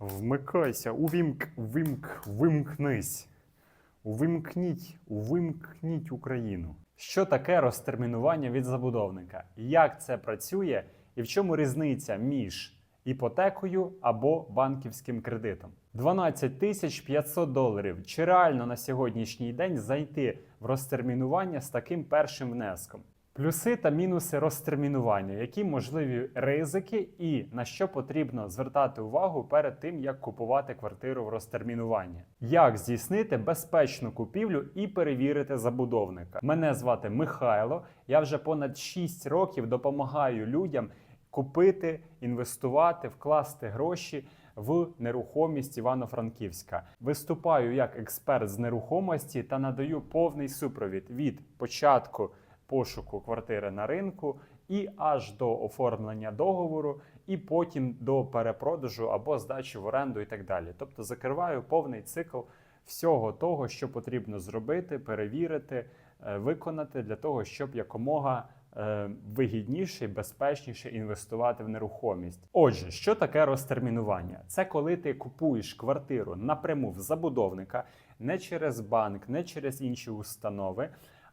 Вмикайся, увімк, вимк, вимкнись. Увімкніть, увімкніть Україну. Що таке розтермінування від забудовника? Як це працює і в чому різниця між іпотекою або банківським кредитом? 12 тисяч 500 доларів. Чи реально на сьогоднішній день зайти в розтермінування з таким першим внеском? Плюси та мінуси розтермінування, які можливі ризики, і на що потрібно звертати увагу перед тим, як купувати квартиру в розтермінування. Як здійснити безпечну купівлю і перевірити забудовника? Мене звати Михайло. Я вже понад 6 років допомагаю людям купити, інвестувати, вкласти гроші. В нерухомість Івано-Франківська виступаю як експерт з нерухомості та надаю повний супровід від початку пошуку квартири на ринку і аж до оформлення договору, і потім до перепродажу або здачі в оренду і так далі. Тобто закриваю повний цикл всього того, що потрібно зробити, перевірити, е, виконати для того, щоб якомога е, вигідніше і безпечніше інвестувати в нерухомість. Отже, що таке розтермінування? Це коли ти купуєш квартиру напряму в забудовника, не через банк, не через інші установи,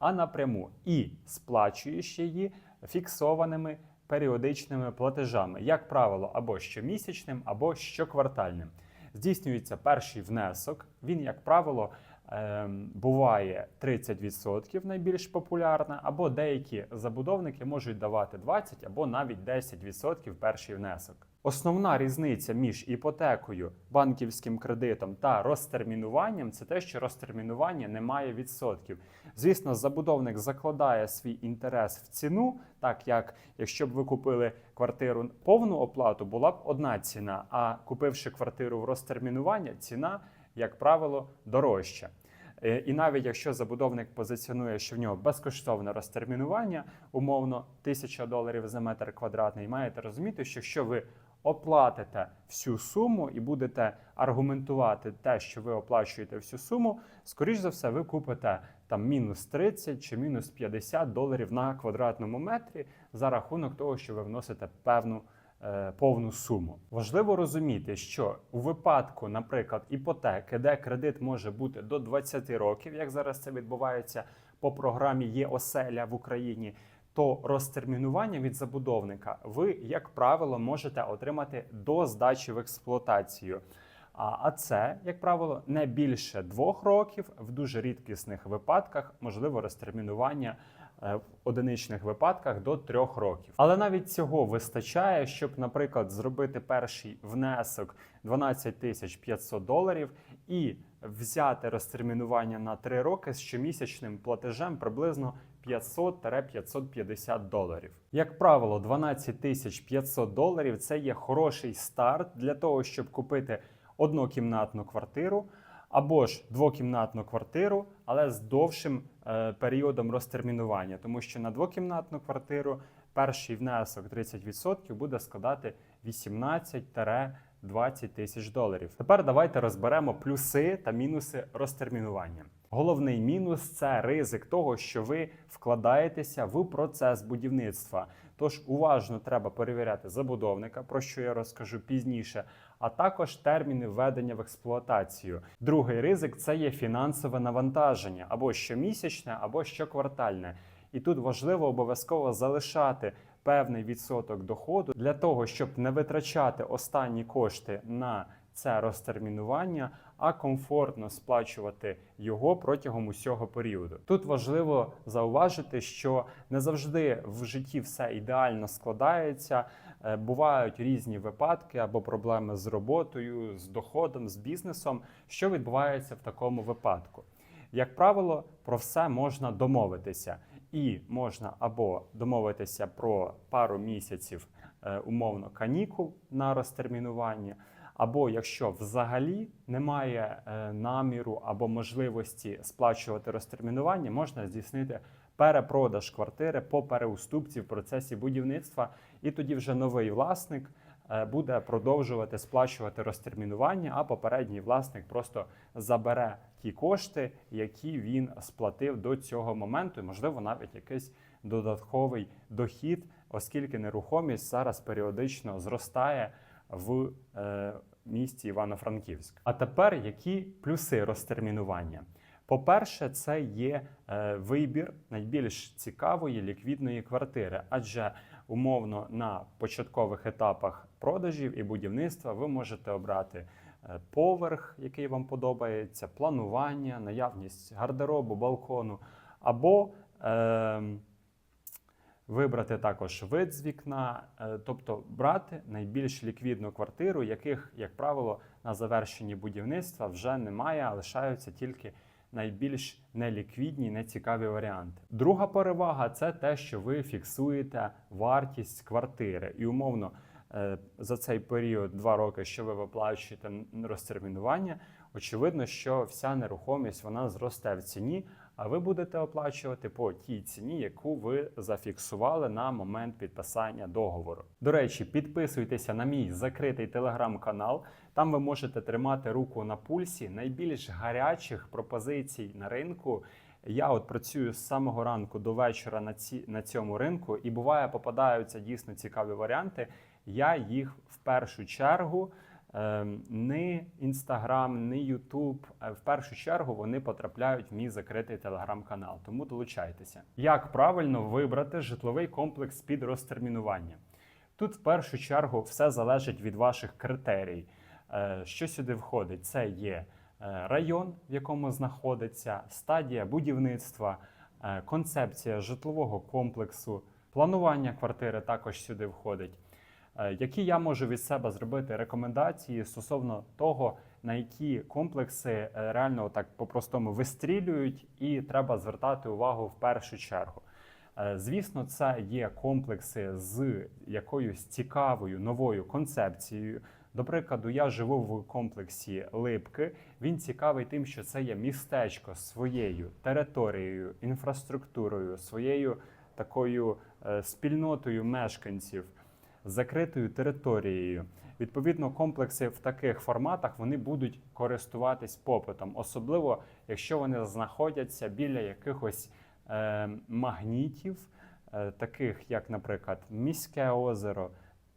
а напряму і сплачуєш її фіксованими періодичними платежами, як правило, або щомісячним, або щоквартальним. Здійснюється перший внесок. Він, як правило, ем, буває 30% найбільш популярна, або деякі забудовники можуть давати 20 або навіть 10% перший внесок. Основна різниця між іпотекою, банківським кредитом та розтермінуванням це те, що розтермінування не має відсотків. Звісно, забудовник закладає свій інтерес в ціну, так як якщо б ви купили квартиру повну оплату, була б одна ціна. А купивши квартиру в розтермінування, ціна, як правило, дорожча. Е, І навіть якщо забудовник позиціонує, що в нього безкоштовне розтермінування, умовно 1000 доларів за метр квадратний, маєте розуміти, що якщо ви оплатите всю суму і будете аргументувати те, що ви оплачуєте всю суму, скоріш за все, ви купите там мінус 30 чи мінус 50 доларів на квадратному метрі за рахунок того, що ви вносите певну е, повну суму. Важливо розуміти, що у випадку, наприклад, іпотеки, де кредит може бути до 20 років, як зараз це відбувається по програмі Є оселя в Україні. То розтермінування від забудовника ви, як правило, можете отримати до здачі в експлуатацію. А це, як правило, не більше двох років, в дуже рідкісних випадках можливо розтермінування е, в одиничних випадках до трьох років. Але навіть цього вистачає, щоб, наприклад, зробити перший внесок 12 тисяч 500 доларів і взяти розтермінування на 3 роки з щомісячним платежем приблизно 500-550 доларів. Як правило, 12 тисяч 500 доларів це є хороший старт для того, щоб купити однокімнатну квартиру або ж двокімнатну квартиру, але з довшим е, періодом розтермінування, тому що на двокімнатну квартиру перший внесок 30% буде складати 18-20 тисяч доларів. Тепер давайте розберемо плюси та мінуси розтермінування. Головний мінус це ризик того, що ви вкладаєтеся в процес будівництва. Тож уважно треба перевіряти забудовника, про що я розкажу пізніше, а також терміни введення в експлуатацію. Другий ризик це є фінансове навантаження або щомісячне, або щоквартальне. І тут важливо обов'язково залишати певний відсоток доходу для того, щоб не витрачати останні кошти на це розтермінування, а комфортно сплачувати його протягом усього періоду. Тут важливо зауважити, що не завжди в житті все ідеально складається. Е, Бувають різні випадки або проблеми з роботою, з доходом, з бізнесом. Що відбувається в такому випадку? Як правило, про все можна домовитися, і можна або домовитися про пару місяців е, умовно канікул на розтермінування. Або якщо взагалі немає е, наміру або можливості сплачувати розтермінування, можна здійснити перепродаж квартири по переуступці в процесі будівництва, і тоді вже новий власник е, буде продовжувати сплачувати розтермінування, а попередній власник просто забере ті кошти, які він сплатив до цього моменту, і можливо навіть якийсь додатковий дохід, оскільки нерухомість зараз періодично зростає в е, місті Івано-Франківськ. А тепер які плюси розтермінування? По-перше, це є е, вибір найбільш цікавої ліквідної квартири, адже умовно на початкових етапах продажів і будівництва ви можете обрати е, поверх, який вам подобається, планування, наявність гардеробу, балкону, або е, вибрати також вид з вікна, е, тобто брати найбільш ліквідну квартиру, яких, як правило, на завершенні будівництва вже немає, а лишаються тільки найбільш неліквідні, нецікаві варіанти. Друга перевага це те, що ви фіксуєте вартість квартири. І умовно е, за цей період, два роки, що ви виплачуєте розтермінування, очевидно, що вся нерухомість вона зросте в ціні, а ви будете оплачувати по тій ціні, яку ви зафіксували на момент підписання договору. До речі, підписуйтеся на мій закритий телеграм-канал. Там ви можете тримати руку на пульсі найбільш гарячих пропозицій на ринку. Я от працюю з самого ранку до вечора на ці на цьому ринку, і буває, попадаються дійсно цікаві варіанти. Я їх в першу чергу не Інстаграм, не Ютуб. В першу чергу вони потрапляють в мій закритий телеграм-канал. Тому долучайтеся. Як правильно вибрати житловий комплекс під розтермінування? Тут в першу чергу все залежить від ваших критерій. Е, Що сюди входить? Це є е, район, в якому знаходиться, стадія будівництва, е, концепція житлового комплексу, планування квартири також сюди входить. Е, Які я можу від себе зробити рекомендації стосовно того, на які комплекси е, реально так по-простому вистрілюють, і треба звертати увагу в першу чергу. Е, Звісно, це є комплекси з якоюсь цікавою новою концепцією. До прикладу, я живу в комплексі Липки. Він цікавий тим, що це є містечко своєю територією, інфраструктурою, своєю такою спільнотою мешканців, закритою територією. Відповідно, комплекси в таких форматах вони будуть користуватись попитом, особливо якщо вони знаходяться біля якихось е, магнітів, е, таких як, наприклад, міське озеро,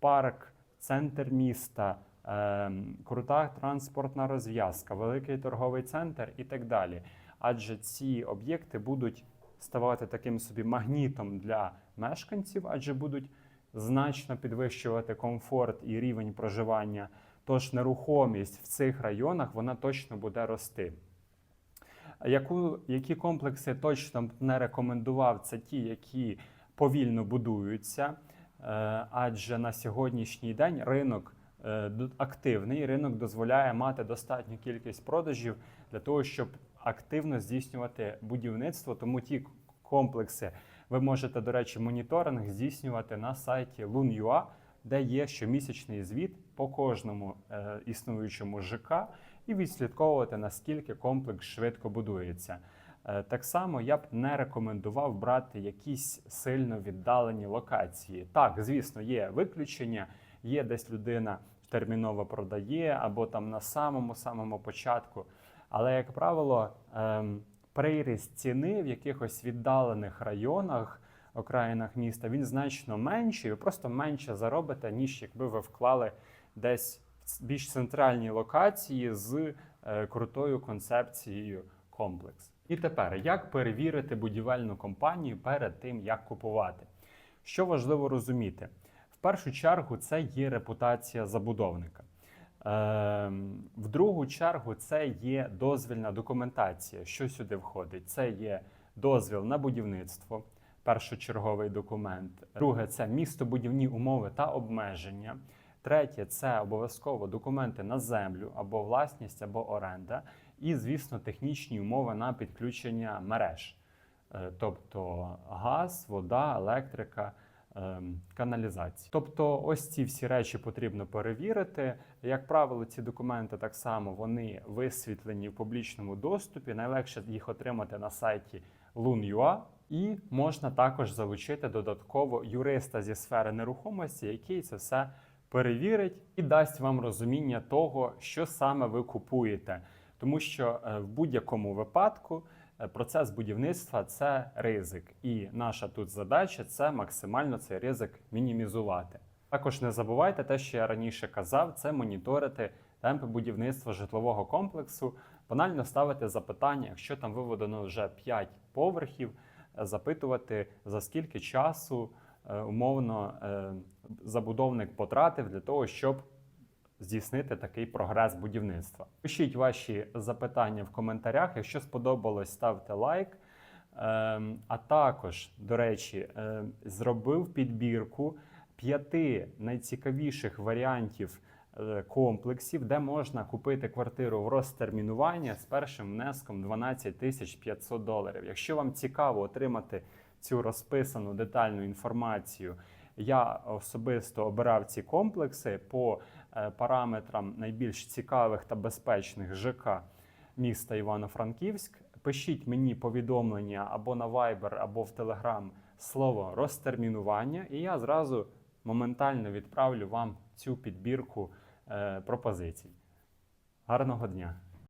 парк, центр міста, е, крута транспортна розв'язка, великий торговий центр і так далі. Адже ці об'єкти будуть ставати таким собі магнітом для мешканців, адже будуть значно підвищувати комфорт і рівень проживання. Тож нерухомість в цих районах вона точно буде рости. Яку, які комплекси точно не рекомендував, це ті, які повільно будуються, е, адже на сьогоднішній день ринок е, активний, ринок дозволяє мати достатню кількість продажів для того, щоб активно здійснювати будівництво. Тому ті комплекси ви можете, до речі, моніторинг здійснювати на сайті Lun.ua, де є щомісячний звіт по кожному е, існуючому ЖК і відслідковувати, наскільки комплекс швидко будується. Е, Так само я б не рекомендував брати якісь сильно віддалені локації. Так, звісно, є виключення, є десь людина терміново продає або там на самому самому початку. Але, як правило, ем, приріст ціни в якихось віддалених районах, окраїнах міста, він значно менший. Ви просто менше заробите, ніж якби ви вклали десь в більш центральні локації з е, крутою концепцією комплекс. І тепер, як перевірити будівельну компанію перед тим, як купувати? Що важливо розуміти? В першу чергу, це є репутація забудовника. Ем, В другу чергу, це є дозвільна документація. Що сюди входить? Це є дозвіл на будівництво, першочерговий документ. Друге це містобудівні умови та обмеження. Третє це обов'язково документи на землю або власність, або оренда. І, звісно, технічні умови на підключення мереж, Е, тобто газ, вода, електрика, ем, каналізація. Тобто, ось ці всі речі потрібно перевірити. Як правило, ці документи так само вони висвітлені в публічному доступі. Найлегше їх отримати на сайті Lun.ua. І можна також залучити додатково юриста зі сфери нерухомості, який це все перевірить і дасть вам розуміння того, що саме ви купуєте. Тому що е, в будь-якому випадку процес будівництва це ризик, і наша тут задача це максимально цей ризик мінімізувати. Також не забувайте те, що я раніше казав, це моніторити темпи будівництва житлового комплексу. Банально ставити запитання, якщо там виведено вже 5 поверхів, е, запитувати за скільки часу е, умовно е, забудовник потратив для того, щоб здійснити такий прогрес будівництва. Пишіть ваші запитання в коментарях. Якщо сподобалось, ставте лайк. Ем, А також, до речі, е, зробив підбірку п'яти найцікавіших варіантів е, комплексів, де можна купити квартиру в розтермінування з першим внеском 12 тисяч 500 доларів. Якщо вам цікаво отримати цю розписану детальну інформацію, я особисто обирав ці комплекси по е, параметрам найбільш цікавих та безпечних ЖК міста Івано-Франківськ. Пишіть мені повідомлення або на Viber, або в Telegram слово розтермінування, і я зразу моментально відправлю вам цю підбірку е, пропозицій. Гарного дня!